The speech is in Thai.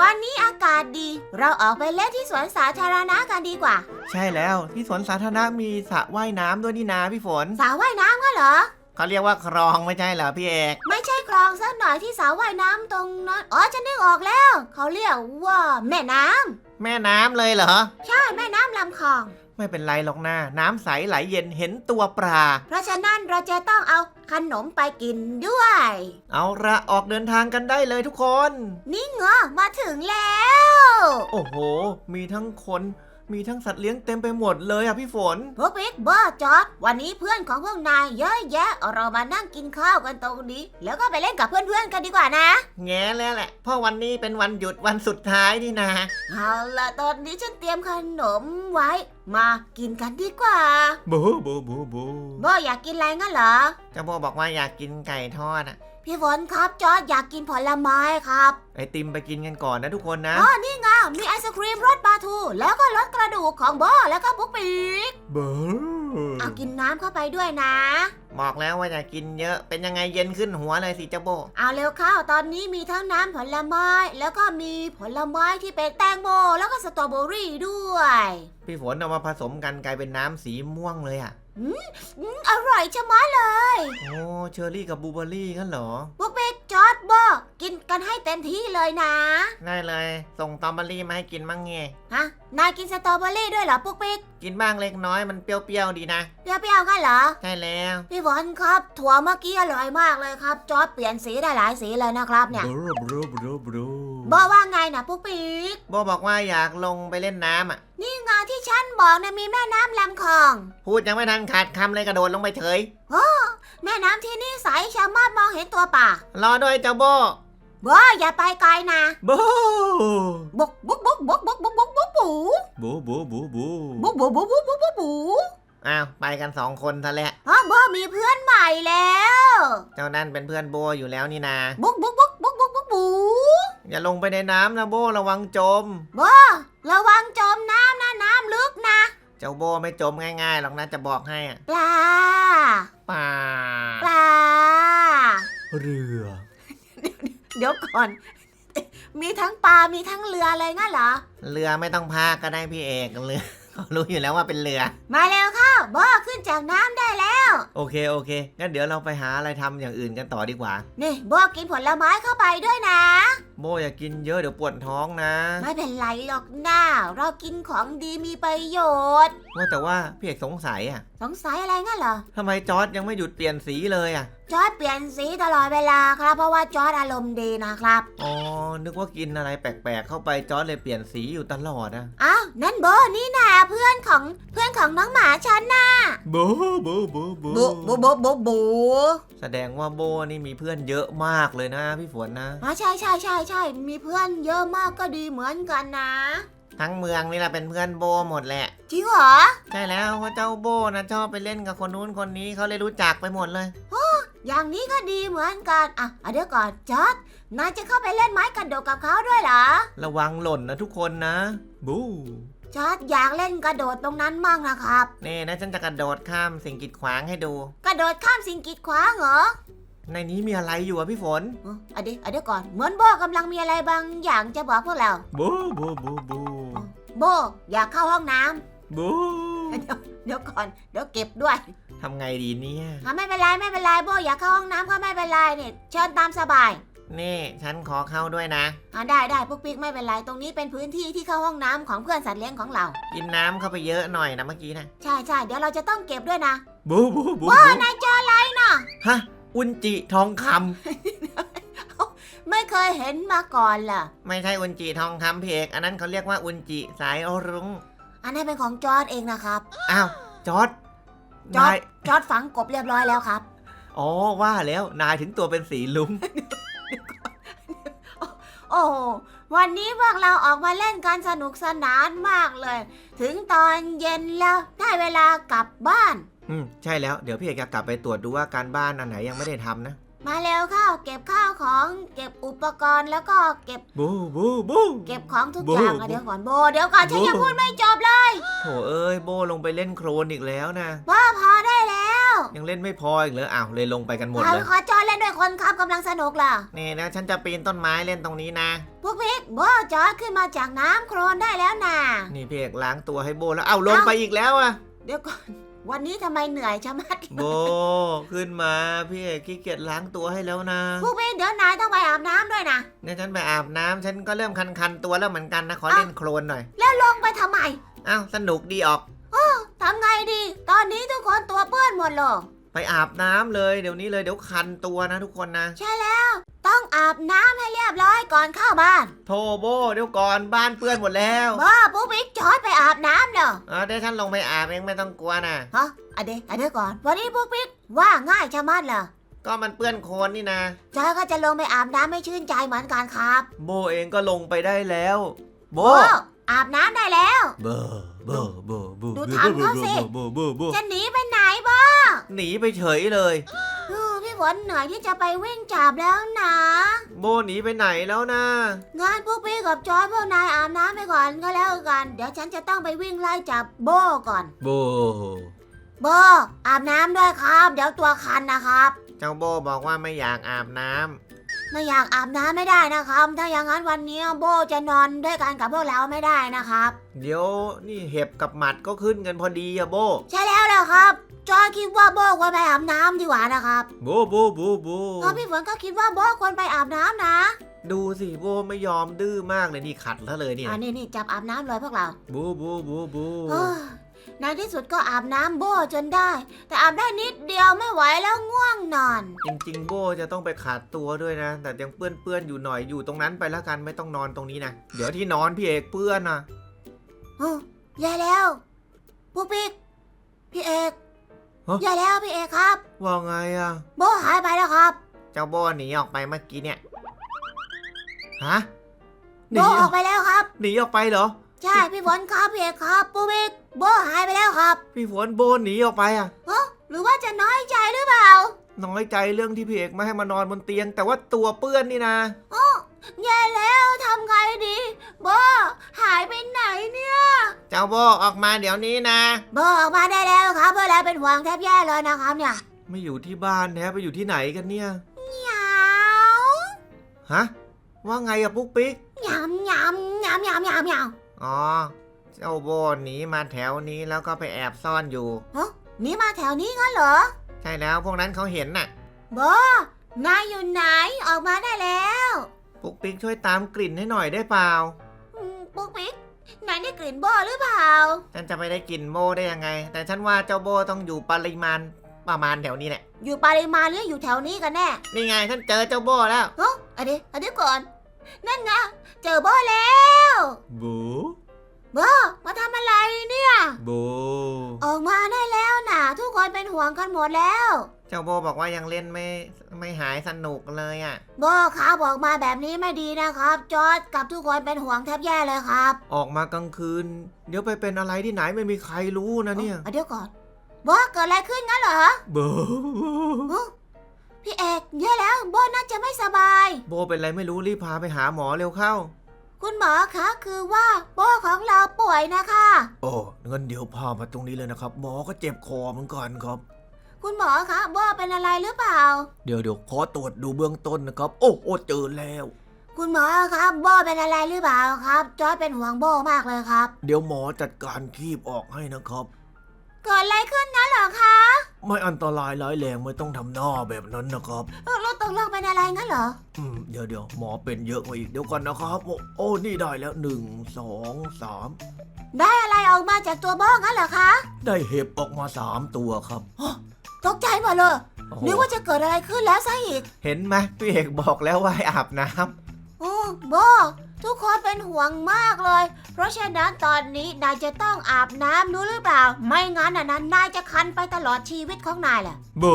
วันนี้อากาศดี เราออกไปเล่นที่สวนสาธารณะกันดีกว่า ใช่แล้วที่สวนสาธารณะมีสระว่ายน้ำด้วยนี่นาพี่ฝนสระว่ายน้ำก็เหรอ เขาเรียกว่าคลองไม่ใช่เหรอพี่เอกไม่ใช่คลองสักหน่อยที่สระว่ายน้ำตรงนั้น อ๋อฉันนึกออกแล้ว เขาเรียกว่า แม่น้ำแม่น้ำเลยเหรอ ใช่แม่น้ำลำคลอง ไม่เป็นไรหรอกนะน้ำใสไหลเย็นเห็นตัวปลา เพราะฉะนั้นเราจะต้องเอาขนมไปกินด้วย เอาละออกเดินทางกันได้เลยทุกคน นี่เหรอมาถึงแล้ว โอ้โห มีทั้งคน มีทั้งสัตว์เลี้ยงเต็มไปหมดเลยอะพี่ฝน พวกบิ๊กเบอร์จอดวันนี้เพื่อนของพวกนายเยอะแยะ เรามานั่งกินข้าวกันตรงนี้ แล้วก็ไปเล่นกับเพื่อนๆกันดีกว่านะ แง่แล้วแหละเพราะวันนี้เป็นวันหยุดวันสุดท้ายนี่นะเอาละตอนนี้ฉันเตรียมขนมไว้ มากินกันดีกว่าบูบูบูบูโบอยากกินอะไรงั้นเหรอเจ้าโบบอกว่าอยากกินไก่ทอดอะ พี่ฝนครับจอร์ดอยากกินผลไม้ครับไอติมไปกินกันก่อนนะทุกคนนะ อ๋อนี่ไงมีไอศครีมรสปลาทู แล้วก็รสกระดูกของโบแล้วก็ปุ๊กปีกเบอเอากินน้ำเข้าไปด้วยนะ บอกแล้วว่าอยากกินเยอะเป็นยังไงเย็นขึ้นหัวเลยสิเจ้าโบ เอาเร็วเข้าตอนนี้มีทั้งน้ำผลไม้แล้วก็มีผลไม้ที่เป็นแตงโมแล้วก็สตรอเบอรี่ด้วย พี่ฝนเอามาผสมกันกลายเป็นน้ำสีม่วงเลยอะ อืมอร่อยชะมัดเลยโอ้เชอร์รี่กับบูเบอรี่กันเหรอปุ๊กปีกจอร์ดโบกินกันให้เต็มที่เลยนะ ได้เลย ส่งตอมเบอรี่มาให้กินมั่งเงี้ยฮะ นายกินสตรอเบอรี่ด้วยเหรอปุ๊กปีกกินบ้างเล็กน้อยมันเปรี้ยวๆดีนะ เปรี้ยวๆกันเหรอ ใช่แล้ว พี่ฝนครับถั่วเมื่อกี้อร่อยมากเลยครับ จอร์ดเปลี่ยนสีได้หลายสีเลยนะครับเนี่ย บรูบรูบรูบรูบอกว่าไงนะปุ๊กปีกโบบอกว่าอยากลงไปเล่นน้ำอะ นี่ ไงที่ฉันบอกนะมีแม่น้ำลำคลอง พูดยังไม่ทันขาดคำเลยกระโดดลงไปเฉย แม่น้ำที่นี่ใสชะมัดมองเห็นตัวป่ารอด้วยเจ้าโบบ่อย่าไปไกลนะบูบุกบุกบุกบุกบุกบุกบุกบุกบุบูบูบูบูบุกบุกบุกบุกบุกบุกบุอ้าวไปกันสองคนซะแล้วอ๋อบ่มีเพื่อนใหม่แล้ว เจ้านั่นเป็นเพื่อนโบอยู่แล้วนี่นาบุกบุกบุกบุกบุกบุกบุอย่าลงไปในน้ำนะโบระวังจมบ่ระวังจมน้ำนะน้ำ ลึกนะเจ้าโบไม่จมง่ายๆหรอกนะจะบอกให้อะปลาป่าปลา เรือเดี๋ยวก่อน มีทั้งปลา มีทั้งเรือเลยงั้นเหรอ เรือไม่ต้องพากก็ได้พี่เอกเรือเขารู้อยู่แล้วว่าเป็นเรือ มาเร็วเข้าบ่ขึ้นจากน้ำได้แล้ว โอเคโอเค งั้นเดี๋ยวเราไปหาอะไรทำอย่างอื่นกันต่อดีกว่า นี่บ่กินผลไม้เข้าไปด้วยนะ โบอย่ากินเยอะเดี๋ยวปวดท้องนะ ไม่เป็นไรหรอกนะเรากินของดีมีประโยชน์ ว่าแต่ว่าพี่เอกสงสัยอะ สงสัยอะไรงั้นเหรอ ทำไมจอร์ดยังไม่หยุดเปลี่ยนสีเลยอะ จอร์ดเปลี่ยนสีตลอดเวลาครับ เพราะว่าจอร์ดอารมณ์ดีนะครับ อ๋อ นึกว่ากินอะไรแปลกๆ เข้าไปจอร์ดเลยเปลี่ยนสีอยู่ตลอดอะอ้าวนั่นโบนี่นาเพื่อนของเพื่อนของน้องหมาฉันนะบูบูบูบูบูบูบูบูบูแสดงว่าโบนี่มีเพื่อนเยอะมากเลยนะพี่ฝนนะอ๋อใช่ใช่ใช่ใช่มีเพื่อนเยอะมากก็ดีเหมือนกันนะ ทั้งเมืองนี่แหละเป็นเพื่อนโบหมดแหละ จริงเหรอ ใช่แล้วเพราะเจ้าโบนะชอบไปเล่นกับคนนู้นคนนี้เขาเลยรู้จักไปหมดเลยอ ย่างนี้ก็ดีเหมือนกัน อะอะเดี๋ยวก่อนจอร์ดนายจะเข้าไปเล่นไม้กระโดดกับเขาด้วยเหรอ ระวังหล่นนะทุกคนนะ บูจอร์ดอยากเล่นกระโดดตรงนั้นมั่งนะครับ นี่นะฉันจะกระโดดข้ามสิ่งกีดขวางให้ดู กระโดดข้ามสิ่งกีดขวางเหรอ ในนี้มีอะไรอยู่อะพี่ฝนอ๋ออะเดี๋ยวอะเดี๋ยวก่อน เหมือนโบกำลังมีอะไรบางอย่างจะบอกพวกเราบูบูบูบูโบอยากเข้าห้องน้ำบู เดี๋ยวก่อน เดี๋ยวเก็บด้วยทำไงดีเนี่ย อะไม่เป็นไรไม่เป็นไรโบอยากเข้าห้องน้ำก็ไม่เป็นไรเนี่ยเชิญตามสบายนี่ฉันขอเข้าด้วยนะ อะได้ได้พวกปิ๊กไม่เป็นไรตรงนี้เป็นพื้นที่ที่เข้าห้องน้ำของเพื่อนสัตว์เลี้ยงของเรา กินน้ำเข้าไปเยอะหน่อยนะเมื่อกี้นะใช่ใช่เดี๋ยวเราจะต้องเก็บด้วยนะบูบูบูว้านายเจออะไรน่ะ ฮะ อุนจิทองคไม่เคยเห็นมาก่อนล่ะำไม่ใช่อุนจิทองคำพี่เอกอันนั้นเขาเรียกว่าอุนจิสายรุ้ง อันนี้นเป็นของจอร์ดเองนะครับ อ้าวจอร์ดจอร์นาจยจอร์ดฝังกบเรียบร้อยแล้วครับ อ๋อว่าแล้วนายถึงตัวเป็นสีลุ้ง โอ้โหวันนี้พวกเราออกมาเล่นกันสนุกสนานมากเลย ถึงตอนเย็นแล้วได้เวลากลับบ้าน อืมใช่แล้วเดี๋ยวพี่เอกจะกลับไปตรวจดูว่าการบ้านอันไหนยังไม่ได้ทำนะ มาเร็วเข้าเก็บข้าวของ เก็บอุปกรณ์แล้วก็เก็บบูบูบู เก็บของทุกโบอย่างอะเดี๋ยวก่อนโบ เดี๋ยวก่อนฉันโบยังพูดไม่จบเลย โถเอ้ยโบลงไปเล่นโครนอีกแล้วนะว่าพอได้แล้วยังเล่นไม่พออีกเหรออ้าวเลยลงไปกันหมดเอาเลยขอจอยเล่นด้วยคนครับกำลังสนุกล่ะ นี่นะฉันจะปีนต้นไม้เล่นตรงนี้นะ พวกพิกโบจอยขึ้นมาจากน้ำโครนได้แล้วนะ นี่พี่เอกล้างตัวให้โบแล้วเอ้าลงไปอีกแล้วอะเดี๋ยวก่อน วันนี้ทำไมเหนื่อยชะมัด โบขึ้นมาพี่เอกขี้เกียจล้างตัวให้แล้วนะพวกพิกเดี๋ยวนายต้องไปอาบน้ำด้วยนะ เนี่ยฉันไปอาบน้ำฉันก็เริ่มคันๆตัวแล้วเหมือนกันนะขอเล่นโคลนหน่อย แล้วลงไปทำไม อ้าวสนุกดีออก ทำไงดี ตอนนี้ทุกคนตัวเปื้อนหมดเลย ไปอาบน้ำเลยเดี๋ยวนี้เลยเดี๋ยวคันตัวนะทุกคนนะใช่แล้ว ต้องอาบน้ำให้เรียบร้อยก่อนเข้าบ้านโทโบเดี๋ยวก่อนบ้านเปื้อนหมดแล้วบ้าปุ๊กปิ๊กจอยไปอาบน้ำเนอะเออเดี๋ยวฉันลงไปอาบเองไม่ต้องกลัวนะฮะอะเดยวอะเดี๋ยวก่อน วันนี้ปุ๊กปิ๊กว่าง่ายชะมัดเหรอก็มันเปื้อนโคลนนี่นะจอยก็จะลงไปอาบน้ำให้ชื่นใจเหมือนกันครับ โบเองก็ลงไปได้แล้ว โบโอ้อาบน้ำได้แล้ว เบอร์เบอร์เบอร์เบอร์ดูทางเขาสิ เบอร์เบอร์เบอร์จะหนีไปไหนบ้าหนีไปเฉยเลย เออพี่ฝนเหนื่อยที่จะไปวิ่งจับแล้วนะโบหนีไปไหนแล้วนะ งานพวกพี่กับจอยพวกนายอาบน้ำไปก่อนก็แล้วกัน เดี๋ยวฉันจะต้องไปวิ่งไล่จับโบก่อน โบโบอาบน้ำด้วยครับ เดี๋ยวตัวคันนะครับ เจ้าโบบอกว่าไม่อยากอาบน้ำ ไม่อยากอาบน้ำไม่ได้นะครับ ถ้าอย่างนั้นวันนี้โบจะนอนด้วยกันกับพวกเราไม่ได้นะครับ เดี๋ยวนี่เห็บกับหมัดก็ขึ้นกันพอดีอะโบ ใช่แล้วแหละครับ จอยคิดว่าโบควรไปอาบน้ำดีกว่านะครับโบโบโบโบเพราะพี่ฝนก็คิดว่าโบควรไปอาบน้ำนะ ดูสิโบไม่ยอมดื้อมากเลยนี่ขัดแล้วเลยเนี่ยอันนี้นี่จับอาบน้ำเลยพวกเรา โบโบโบโบเฮ้ย ในที่สุดก็อาบน้ำโบจนได้ แต่อาบได้นิดเดียวไม่ไหวแล้วง่วงนอน จริงๆ โบจะต้องไปขาดตัวด้วยนะ แต่ยังเปื้อนๆอยู่หน่อยอยู่ตรงนั้นไปแล้วกันไม่ต้องนอนตรงนี้นะ เดี๋ยวที่นอนพี่เอกเปื้อนนะเฮ้ยแย่แล้วปุ๊กปิ๊กพี่เอกฮะแย่แล้วพี่เอกครับ ว่าไงอะโบหายไปแล้วครับ เจ้าโบหนีออกไปเมื่อกี้เนี่ยฮะหโบนีออกไปแล้วครับ หนีออกไปเหรอ ใช่พี่ฝนครับพี่เอกครับปุ๊กปิ๊กโบหายไปแล้วครับพี่ฝนโบหนีออกไปอะหรือว่าจะน้อยใจหรือเปล่า น้อยใจเรื่องที่พี่เอกไม่ให้มานอนบนเตียง แต่ว่าตัวเปื้อนนี่นะแย่แล้วทำไงดีโบหายไปไหนเนี่ย เจ้าโบออกมาเดี๋ยวนี้นะโบออกมาได้แล้วครับเพื่อนแล้วเป็นห่วงแทบแย่เลยนะครับเนี่ยไม่อยู่ที่บ้านแท้ไปอยู่ที่ไหนกันเนี่ยเหงาฮะว่าไงอะปุ๊กปิ๊กยำยำยำยำยำยำ อ๋อ เจ้าโบหนีมาแถวนี้แล้วก็ไปแอบซ่อนอยู่หนี่มาแถวนี้งั้นเหรอใช่แล้วพวกนั้นเขาเห็นน่ะ โบนายอยู่ไหนออกมาได้แล้วปุ๊กปิ๊กช่วยตามกลิ่นให้หน่อยได้เปล่า อืมปุ๊กปิ๊กนายได้กลิ่นโบหรือเปล่า ฉันจะไม่ได้กลิ่นโบได้ยังไง แต่ฉันว่าเจ้าโบต้องอยู่ปริมาณประมาณแถวนี้แหละ อยู่ปริมาณหรืออยู่แถวนี้กันแน่นี่ไงฉันเจอเจ้าโบแล้ว เฮ้ยอันนี้อันนี้ก่อน นั่นไงเจอโบแล้ว บู โบมาทำอะไรเนี่ยบูออกมาได้แล้วนะทุกคนเป็นห่วงกันหมดแล้ว เจ้าโบบอกว่ายังเล่นไม่ไม่หายสนุกเลยอะ โบครับออกมาแบบนี้ไม่ดีนะครับ จอร์ดกับทุกคนเป็นห่วงแทบแย่เลยครับออกมากลางคืน เดี๋ยวไปเป็นอะไรที่ไหนไม่มีใครรู้นะเนี่ย อาเดี๋ยวก่อนโบเกิดอะไรขึ้นงั้นเหรอบูพี่เอกแย่แล้วโบน่าจะไม่สบาย โบเป็นอะไรไม่รู้รีบพาไปหาหมอเร็วเข้า คุณหมอคะคือว่าโบของเราป่วยนะคะ โอ้เงินเดี๋ยวพามาตรงนี้เลยนะครับ หมอก็เจ็บคอเหมือนกันครับ คุณหมอคะโบเป็นอะไรหรือเปล่า เดี๋ยวเดี๋ยวขอตรวจดูเบื้องต้นนะครับ โอ้โอ้เจอแล้ว คุณหมอครับโบเป็นอะไรหรือเปล่าครับ จอร์ดเป็นห่วงโบมากเลยครับ เดี๋ยวหมอจัดการคีบออกให้นะครับ เกิดอะไรขึ้นงั้นเหรอคะไม่อันตรายร้ายแรงไม่ต้องทำหน้าแบบนั้นนะครับ เออรถตกลงเป็นอะไรงั้นเหรอ อืมเดี๋ยวเดี๋ยวหมอเป็นเยอะกว่าอีกเดี๋ยวก่อนนะครับ โอ้โอ้นี่ได้แล้วหนึ่งสองสามได้อะไรออกมาจากตัวโบงั้นเหรอคะได้เห็บออกมาสามตัวครับตกใจหมดเลยโอ้โหนึกว่าจะเกิดอะไรขึ้นแล้วซะอีกเห็นไหมพี่เอกบอกแล้วว่าให้อาบน้ำโอ้โบ ทุกคนเป็นห่วงมากเลย เพราะฉะนั้นตอนนี้นายจะต้องอาบน้ำรู้หรือเปล่า ไม่งั้นน่ะนะนายจะคันไปตลอดชีวิตของนายแหละบู